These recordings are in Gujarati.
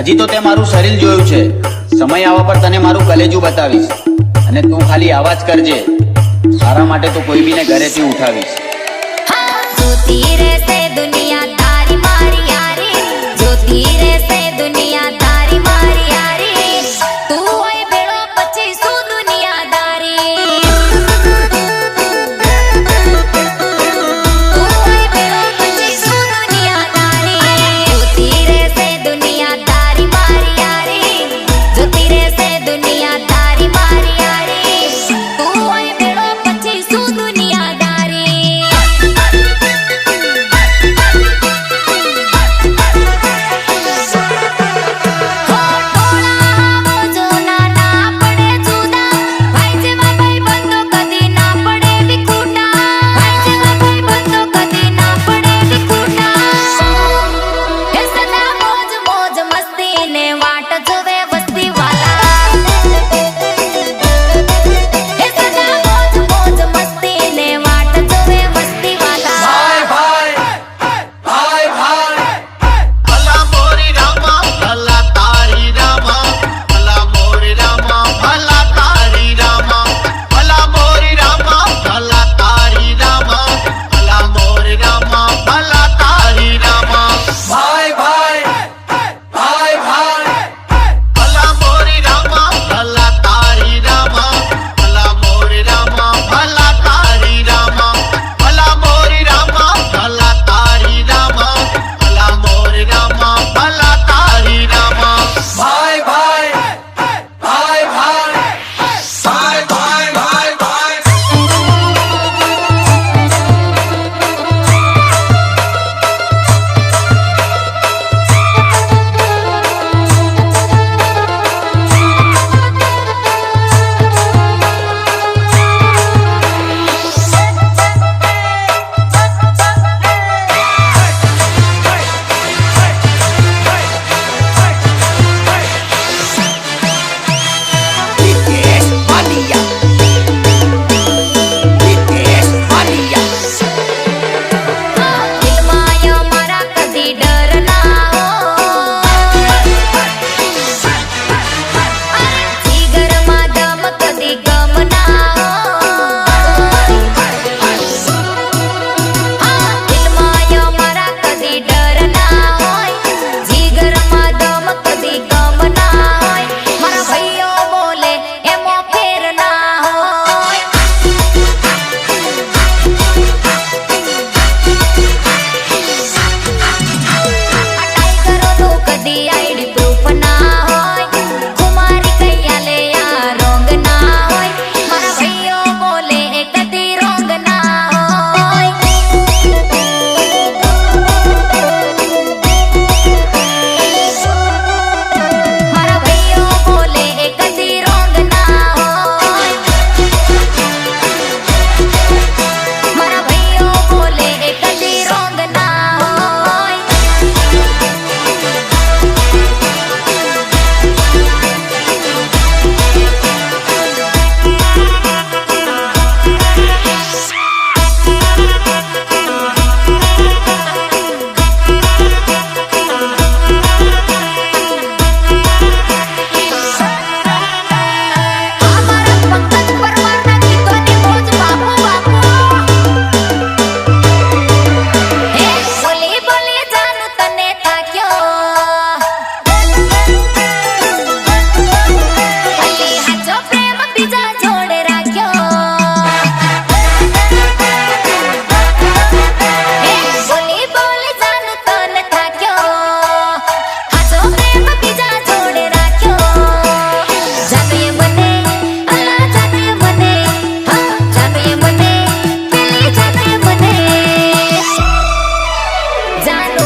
હજી તો તે મારું શરીર જોયું છે. સમય આવવા પર તને મારું કલેજું બતાવીશ. અને તું ખાલી આવા જ કરજે. તારા માટે તો કોઈ બીને ઘરેથી ઉઠાવીશ. દુનિયા તારી મારી યારી. જોતી રહેશે દુનિયા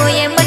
我也没